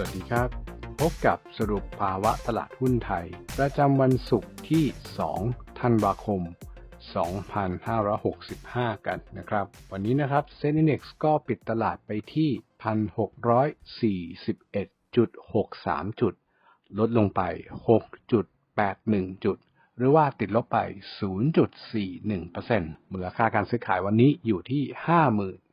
วัสดีครับ พบกับสรุปภาวะตลาดหุ้นไทย ประจำวันศุกร์ที่ 2 ธันวาคม 2565 กันนะครับ วันนี้นะครับเซ็น Index ก็ปิดตลาดไปที่ 1,641.63 จุด ลดลงไป 6.81 จุด หรือว่าติดลบไป 0.41%มูลค่าการซื้อขายวันนี้อยู่ที่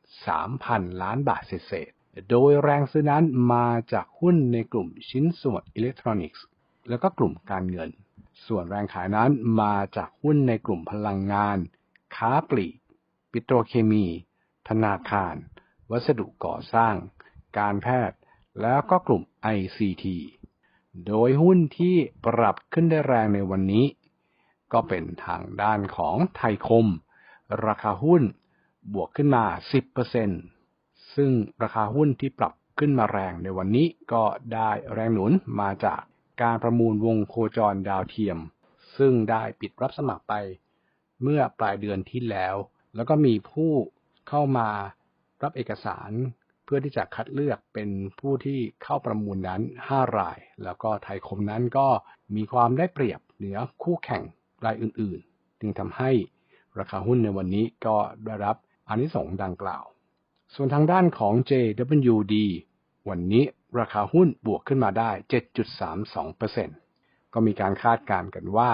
53,000 ล้านบาทเศษ โดยแรงซื้อนั้นมาจากหุ้นในกลุ่มชิ้นส่วนอิเล็กทรอนิกส์ แล้วก็กลุ่มการเงิน ส่วนแรงขายนั้นมาจากหุ้นในกลุ่มพลังงาน ค้าปลีก ปิโตรเคมี ธนาคาร วัสดุก่อสร้าง การแพทย์ แล้วก็กลุ่ม ICT โดยหุ้นที่ปรับขึ้นได้แรงในวันนี้ ก็เป็นทางด้านของไทยคม ราคาหุ้นบวกขึ้นมา 10% ซึ่งราคาหุ้นที่ปรับขึ้นมาแรงในวันนี้ก็ได้แรงหนุนมาจากการประมูลวงโคจรดาวเทียม ซึ่งได้ปิดรับสมัครไปเมื่อปลายเดือนที่แล้ว แล้วก็มีผู้เข้ามารับเอกสาร เพื่อที่จะคัดเลือกเป็นผู้ที่เข้าประมูลนั้น 5 ราย แล้วก็ไทยคมนั้นก็มีความได้เปรียบเหนือคู่แข่งรายอื่นๆ จึงทำให้ราคาหุ้นในวันนี้ก็ได้รับอานิสงส์ดังกล่าว ส่วนทางด้านของ JWD วันนี้ราคาหุ้นบวกขึ้นมาได้ 7.32%ก็มีการคาดการณ์กันว่า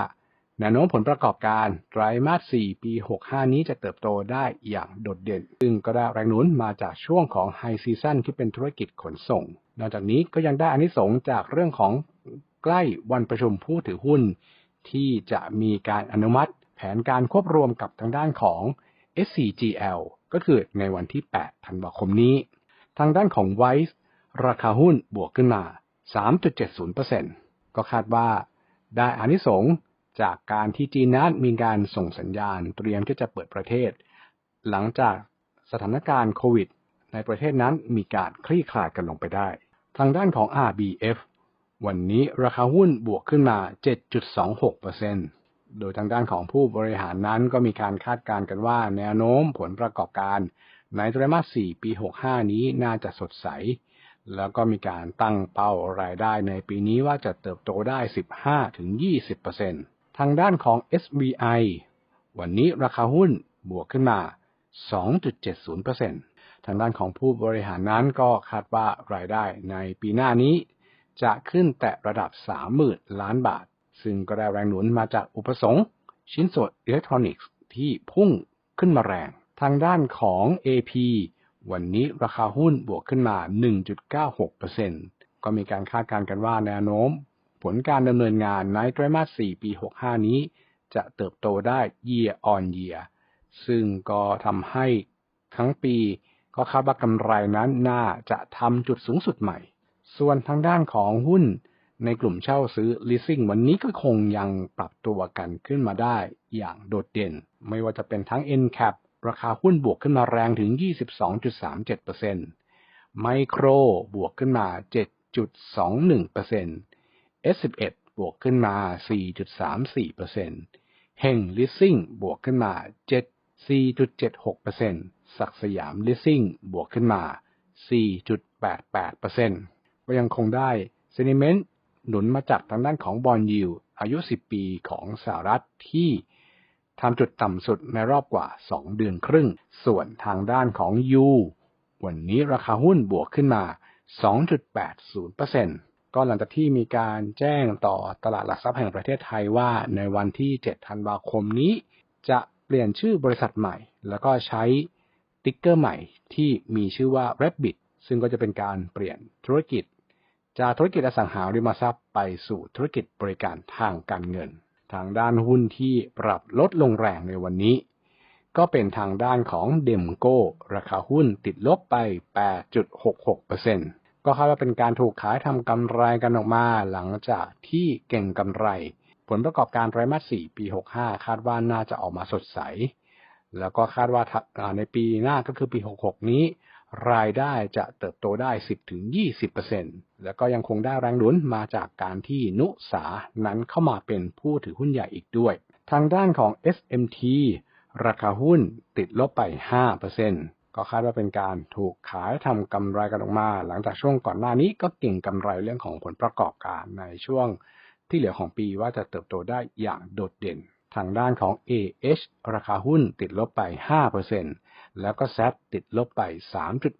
แนวโน้มผลประกอบการไตรมาส 4 ปี 65 นี้จะเติบโตได้อย่างโดดเด่น ซึ่งก็ได้แรงหนุนมาจากช่วงของไฮซีซั n ที่เป็นธุรกิจขนส่ง นอกจากนี้ก็ยังได้อานิสงส์จากเรื่องของใกล้วันประชุมผู้ถือหุ้น ที่จะมีการอนุมัติแผนการควบรวมกับทางด้านของ SCGL ก็คือในวันที่ 8 ธันวาคมนี้ ทางด้านของ Wise ราคาหุ้นบวกขึ้นมา 3.70%ก็คาดว่าได้อานิสงส์จากการที่จีนนั้นมีการส่งสัญญาณเตรียมที่จะเปิดประเทศ หลังจากสถานการณ์โควิด ในประเทศนั้นมีการคลี่คลายกันลงไปได้ ทางด้านของ RBF วันนี้ราคาหุ้นบวกขึ้นมา 7.26% โดยทางด้านของผู้บริหารนั้นก็มีการคาดการณ์กันว่า แนวโน้มผลประกอบการ ในไตรมาส 4 ปี 65 นี้น่าจะสดใส แล้วก็มีการตั้งเป้ารายได้ในปีนี้ว่าจะเติบโตได้ 15-20%ทางด้านของ SBI วันนี้ราคาหุ้นบวกขึ้นมา 2.70%ทางด้านของผู้บริหารนั้นก็คาดว่ารายได้ในปีหน้านี้ จะขึ้นแต่ระดับ 30,000 ล้านบาท ซึ่งก็ได้แรงหนุนมาจากอุปสงค์ ชิ้นส่วนอิเล็กทรอนิกส์ที่พุ่งขึ้นมาแรง ทางด้านของ AP วันนี้ราคาหุ้นบวกขึ้นมา 1.96%ก็มีการคาดการณ์กันว่าแนวโน้ม ผลการดำเนินงานในไตรมาส 4 ปี 65 นี้ จะเติบโตได้ year on year ซึ่งก็ทำให้ทั้งปีก็คาดว่ากำไรนั้นน่าจะทำจุดสูงสุดใหม่ ส่วนทางด้านของหุ้น ในกลุ่มเช่าซื้อ leasing วันนี้ก็คงยังปรับตัวกันขึ้นมาได้อย่างโดดเด่น ไม่ว่าจะเป็นทั้ง NCAP ราคาหุ้นบวกขึ้นมาแรงถึง 22.37% Micro บวกขึ้นมา 7.21% S11 บวกขึ้นมา 4.34%เฮง Leasing บวกขึ้นมา4.76%ศักสยาม Leasing บวกขึ้นมา 4.88%ก็ยังคงได้ Sentiment หนุนมาจากทางด้านของบอลยิวอายุ 10 ปีของสหรัฐที่ทำจุดต่ำสุดในรอบกว่า 2 เดือนครึ่ง ส่วนทางด้านของยูวันนี้ราคาหุ้นบวกขึ้นมา 2.80%ก็หลังจากที่มีการแจ้งต่อตลาดหลักทรัพย์แห่งประเทศไทยว่าในวันที่ 7 ธันวาคมนี้ จะเปลี่ยนชื่อบริษัทใหม่ แล้วก็ใช้ติ๊กเกอร์ใหม่ที่มีชื่อว่า Rabbit ซึ่งก็จะเป็นการเปลี่ยนธุรกิจ จากธุรกิจอสังหาริมทรัพย์ไปสู่ธุรกิจบริการทางการเงิน ทางด้านหุ้นที่ปรับลดลงแรงในวันนี้ ก็เป็นทางด้านของเดมโก้ ราคาหุ้นติดลบไป 8.66%ก็คาดว่าเป็นการถูกขายทำกำไรกันออกมาหลังจากที่เก่งกำไร ผลประกอบการไตรมาส 4 ปี 65 คาดว่าน่าจะออกมาสดใส แล้วก็คาดว่าในปีหน้าก็คือปี 66 นี้ รายได้จะเติบโตได้ 10-20%แล้วก็ยังคงได้แรงหนุนมาจากการที่นุสานั้นเข้ามาเป็นผู้ถือหุ้นใหญ่อีกด้วย ทางด้านของ SMT ราคาหุ้นติดลบไป 5%ก็คาดว่าเป็นการถูกขายทำกำไรกันออกมา หลังจากช่วงก่อนหน้านี้ก็เก่งกำไรเรื่องของผลประกอบการในช่วงที่เหลือของปีว่าจะเติบโตได้อย่างโดดเด่น ทางด้านของ AH ราคาหุ้นติดลบไป 5% แล้วก็ SAT ติดลบไป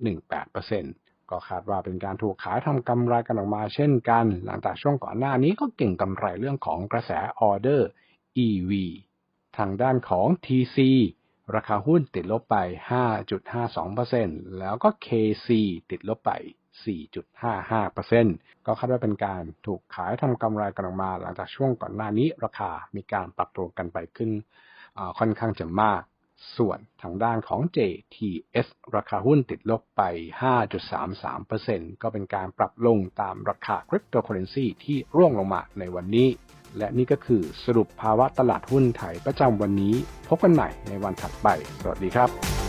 3.18%ก็คาดว่าเป็นการถูกขายทำกำไรกันออกมาเช่นกัน หลังจากช่วงก่อนหน้านี้ก็เก่งกำไรเรื่องของกระแสออเดอร์ EV ทางด้านของ TC ราคาหุ้นติดลบไป 5.52%แล้วก็ KC ติดลบไป 4.55%ก็คาดว่าเป็นการถูกขายทำกำไรกันออกมา หลังจากช่วงก่อนหน้านี้ราคามีการปรับตัวกันไปขึ้นค่อนข้างจะมาก ส่วนทางด้านของ JTS ราคาหุ้นติดลบไป 5.33%ก็เป็นการปรับลงตามราคาคริปโตเคอเรนซีที่ร่วงลงมาในวันนี้ และนี่ก็คือสรุปภาวะตลาดหุ้นไทยประจำวันนี้ พบกันใหม่ในวันถัดไป สวัสดีครับ